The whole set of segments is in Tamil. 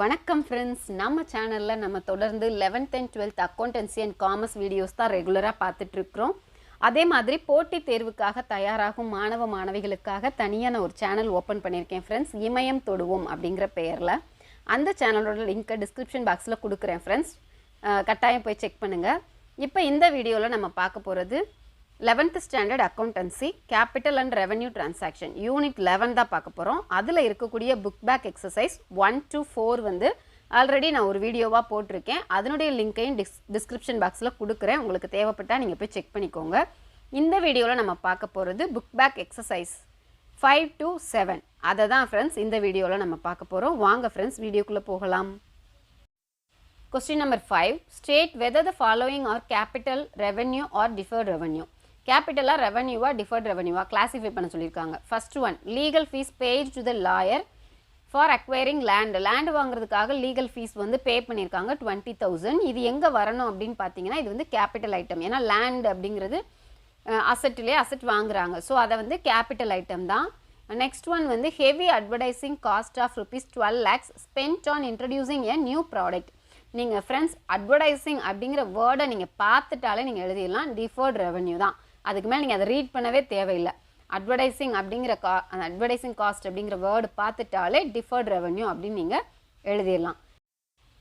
வணக்கம் ஃப்ரெண்ட்ஸ் நம்ம சேனலில் நம்ம தொடர்ந்து eleventh and twelfth accountancy and commerce videos தான் ரெகுலராக பார்த்துட்ருக்குறோம் அதே மாதிரி போட்டித் தேர்வுக்காக தயாராகும் மாணவ மாணவிகளுக்காக தனியாக நான் ஒரு சேனல் ஓப்பன் பண்ணியிருக்கேன் ஃப்ரெண்ட்ஸ் இமயம் தொடுவோம் அப்படிங்கிற பெயரில். அந்த சேனலோட லிங்க்கை டிஸ்கிரிப்ஷன் பாக்ஸில் கொடுக்குறேன் ஃப்ரெண்ட்ஸ் கட்டாயம் போய் செக் பண்ணுங்கள் இப்போ இந்த வீடியோவில் நம்ம பார்க்க போகிறது eleventh standard accountancy capital and revenue transaction unit eleven தான் பார்க்க போகிறோம் அதில் இருக்கக்கூடிய book back exercise one two four வந்து ஆல்ரெடி நான் ஒரு வீடியோவாக போட்டிருக்கேன். அதனுடைய லிங்க்கையும் டிஸ் டிஸ்கிரிப்ஷன் பாக்ஸில் கொடுக்குறேன். உங்களுக்கு தேவைப்பட்டால் நீங்கள் போய் செக் பண்ணிக்கோங்க. இந்த வீடியோவில் நம்ம பார்க்க போகிறது book back exercise five to seven அதை தான் ஃப்ரெண்ட்ஸ் இந்த வீடியோவில் நம்ம பார்க்க போகிறோம் வாங்க ஃப்ரெண்ட்ஸ் வீடியோக்குள்ளே போகலாம். Question number five state whether the following are capital revenue or deferred revenue கேபிட்டலாக ரெவன்யூவா டிஃபர்ட் ரெவன்யூவா கிளாசிஃபை பண்ண சொல்லியிருக்காங்க. First one legal fees paid to the lawyer for acquiring land land வாங்குறதுக்காக லீகல் ஃபீஸ் வந்து பே பண்ணியிருக்காங்க. டுவெண்ட்டி தௌசண்ட் இது எங்கே வரணும் அப்படின்னு பார்த்தீங்கன்னா இது வந்து கேபிட்டல் ஐட்டம் ஏன்னா லேண்ட் அப்படிங்கிறது அசட்லேயே அசட் வாங்குறாங்க. ஸோ அதை வந்து கேபிட்டல் ஐட்டம் தான். நெக்ஸ்ட் ஒன் வந்து heavy advertising cost of rupees twelve lakhs spent on introducing a new product நீங்கள் ஃப்ரெண்ட்ஸ் அட்வர்டைஸிங் அப்படிங்கிற வேர்டை நீங்கள் பார்த்துட்டாலே நீங்கள் எழுதிடலாம். டிஃபர்ட் ரெவன்யூ தான். அதுக்கு மேலே நீங்கள் அதை ரீட் பண்ணவே தேவையில்லை. அட்வர்டைஸிங் அப்படிங்கிற கா அந்த அட்வர்டைஸிங் காஸ்ட் அப்படிங்கிற வேர்டு பார்த்துட்டாலே டிஃபர்ட் ரெவன்யூ அப்படின்னு நீங்கள் எழுதிடலாம்.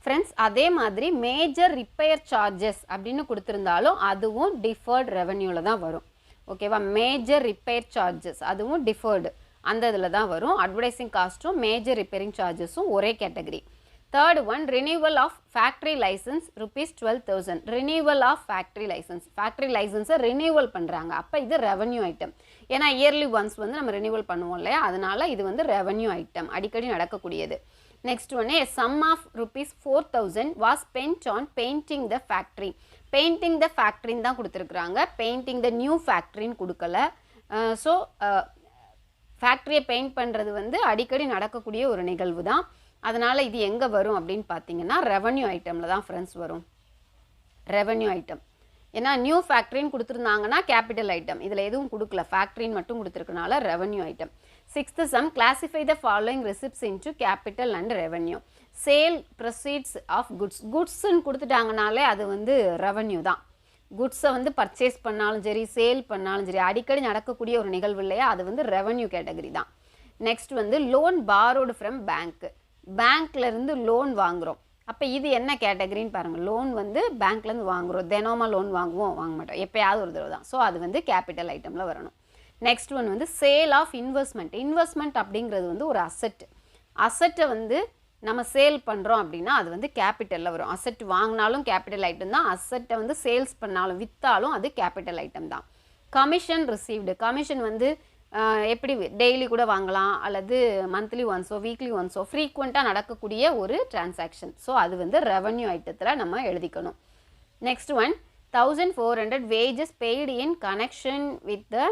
ஃப்ரெண்ட்ஸ் அதே மாதிரி மேஜர் ரிப்பேர் சார்ஜஸ் அப்படின்னு கொடுத்துருந்தாலும் அதுவும் டிஃபர்ட் ரெவன்யூவில் தான் வரும். ஓகேவா மேஜர் ரிப்பேர் சார்ஜஸ் அதுவும் டிஃபர்டு அந்த இதில் தான் வரும். அட்வர்டைஸிங் காஸ்ட்டும் மேஜர் ரிப்பேரிங் சார்ஜஸும் ஒரே category third one renewal of factory licence rupees twelve thousand renewal of factory licence factory லைசன்ஸை renewal பண்ணுறாங்க அப்போ இது ரெவன்யூ ஐட்டம் ஏன்னா இயர்லி ஒன்ஸ் வந்து நம்ம ரினியூவல் பண்ணுவோம் இல்லையா? அதனால இது வந்து ரெவன்யூ ஐட்டம் அடிக்கடி நடக்கக்கூடியது. நெக்ஸ்ட் ஒன்று sum of rupees four thousand was paid on painting the factory painting the ஃபேக்ட்ரின்னு தான் கொடுத்துருக்குறாங்க. பெயிண்டிங் த நியூ ஃபேக்ட்ரின்னு கொடுக்கல. ஸோ ஃபேக்ட்ரியை பெயிண்ட் பண்ணுறது வந்து அடிக்கடி நடக்கக்கூடிய ஒரு நிகழ்வு தான். அதனால் இது எங்கே வரும் அப்படின்னு பார்த்தீங்கன்னா ரெவன்யூ ஐட்டமில் தான் ஃப்ரெண்ட்ஸ் வரும். ரெவன்யூ ஐட்டம் ஏன்னா நியூ ஃபேக்ட்ரின்னு கொடுத்துருந்தாங்கன்னா கேபிட்டல் ஐட்டம் இதில் எதுவும் கொடுக்கல. ஃபேக்ட்ரின்னு மட்டும் கொடுத்துருக்கனால revenue item sixth sum classify the following receipts into capital and revenue sale proceeds of goods குட்ஸ்ன்னு கொடுத்துட்டாங்கனாலே அது வந்து ரெவன்யூ தான். குட்ஸை வந்து பர்ச்சேஸ் பண்ணாலும் சரி சேல் பண்ணாலும் சரி அடிக்கடி நடக்கக்கூடிய ஒரு நிகழ்வு இல்லையா? அது வந்து ரெவன்யூ கேட்டகரி தான். நெக்ஸ்ட் வந்து லோன் பாரோடு ஃப்ரம் பேங்க்கு பேங்க்லேருந்து லோன் வாங்குகிறோம் அப்போ இது என்ன கேட்டகரின்னு பாருங்கள் லோன் வந்து பேங்க்லேருந்து வாங்குகிறோம் தினமாக லோன் வாங்குவோம் வாங்க மாட்டோம். எப்போயாவது ஒரு தடவை தான். ஸோ அது வந்து கேபிட்டல் ஐட்டமில் வரணும். நெக்ஸ்ட் ஒன் வந்து சேல் ஆஃப் இன்வெஸ்ட்மெண்ட் இன்வெஸ்ட்மெண்ட் அப்படிங்கிறது வந்து ஒரு அசட் அசட்டை வந்து நம்ம சேல் பண்ணுறோம் அப்படின்னா அது வந்து கேபிட்டலில் வரும். அசட் வாங்கினாலும் கேபிட்டல் ஐட்டம் தான். அசட்டை வந்து சேல்ஸ் பண்ணாலும் விற்றாலும் அது கேபிட்டல் ஐட்டம் தான். கமிஷன் ரிசீவ்டு கமிஷன் வந்து எப்படி டெய்லி கூட வாங்கலாம் அல்லது மந்த்லி ஒன்ஸோ வீக்லி ஒன்ஸோ ஃப்ரீக்வெண்ட்டாக நடக்கக்கூடிய ஒரு டிரான்சாக்ஷன் ஸோ அது வந்து ரெவன்யூ ஐட்டத்தில் நம்ம எழுதிக்கணும். Next one thousand four hundred wages paid in connection with the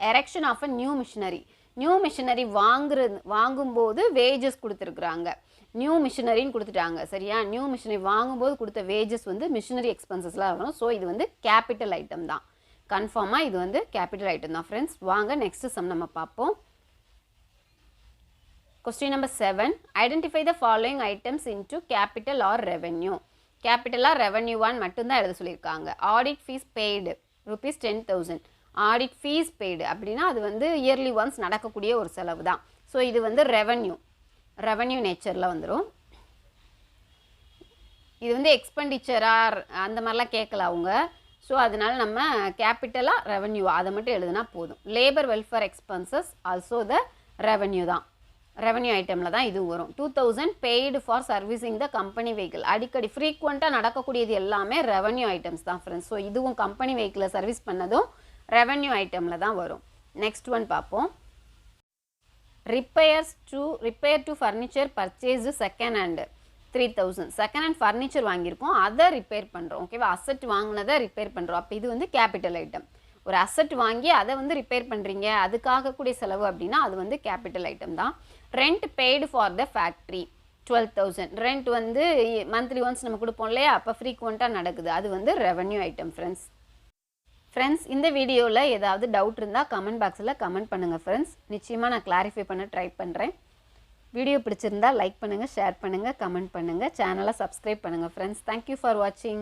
erection of a new machinery new machinery வாங்குறது வாங்கும்போது வேஜஸ் கொடுத்துருக்குறாங்க. நியூ மிஷினரின்னு கொடுத்துட்டாங்க சரியா? நியூ மிஷினரி வாங்கும்போது கொடுத்த வேஜஸ் வந்து மிஷினரி எக்ஸ்பென்சஸ்லாம் வரும் ஸோ இது வந்து கேபிட்டல் ஐட்டம் தான். கன்ஃபார்மாக இது வந்து கேபிட்டல் ஐட்டம் தான் ஃப்ரெண்ட்ஸ் வாங்க நெக்ஸ்ட் சம் நம்ம பார்ப்போம். Question number seven identify the following items into capital or revenue கேபிட்டலாக one மட்டும்தான் எழுத சொல்லியிருக்காங்க. Audit fees paid rupees ten thousand audit fees paid அப்படின்னா அது வந்து இயர்லி ஒன்ஸ் நடக்கக்கூடிய ஒரு செலவு தான். ஸோ இது வந்து ரெவென்யூ ரெவென்யூ நேச்சரில் வந்துடும் இது வந்து எக்ஸ்பெண்டிச்சராக அந்த மாதிரிலாம் கேட்கல அவங்க. ஸோ அதனால் நம்ம கேபிட்டலாக ரெவன்யூ அதை மட்டும் எழுதுனா போதும். Labour welfare expenses also the revenue தான். ரெவன்யூ ஐட்டமில் தான் இது வரும். Two thousand paid for servicing the company vehicle அடிக்கடி ஃப்ரீக்வெண்ட்டாக நடக்கக்கூடியது எல்லாமே ரெவன்யூ ஐட்டம்ஸ் தான் ஃப்ரெண்ட்ஸ் ஸோ இதுவும் கம்பெனி வெஹிக்கிளை சர்வீஸ் பண்ணதும் ரெவன்யூ ஐட்டமில் தான் வரும். நெக்ஸ்ட் ஒன் பார்ப்போம். Repairs to repair to furniture purchase second hand three thousand second hand furniture வாங்கியிருக்கோம். அதை ரிப்பேர் பண்ணுறோம் ஓகேவா அசட் வாங்கினதை ரிப்பேர் பண்ணுறோம் அப்போ இது வந்து கேபிட்டல் ஐட்டம் ஒரு அசட் வாங்கி அதை வந்து ரிப்பேர் பண்ணுறீங்க அதுக்காக கூடிய செலவு அப்படின்னா அது வந்து கேபிட்டல் ஐட்டம் தான். Rent paid for the factory twelve thousand rent வந்து மந்த்லி ஒன்ஸ் நம்ம கொடுப்போம் இல்லையா? அப்போ ஃப்ரீக்வெண்ட்டாக நடக்குது. அது வந்து ரெவன்யூ ஐட்டம் ஃப்ரெண்ட்ஸ் ஃப்ரெண்ட்ஸ் இந்த வீடியோவில் ஏதாவது டவுட் இருந்தால் கமெண்ட் பாக்ஸில் கமெண்ட் பண்ணுங்கள் ஃப்ரெண்ட்ஸ் நிச்சயமாக நான் கிளாரிஃபை பண்ண ட்ரை பண்ணுறேன் வீடியோ பிடிச்சிருந்தா லைக் பண்ணுங்கள் ஷேர் பண்ணுங்கள் கமெண்ட் பண்ணுங்கள் சேனலை சப்ஸ்கிரைப் பண்ணுங்கள் ஃப்ரெண்ட்ஸ் தேங்க்யூ ஃபார் வாட்சிங்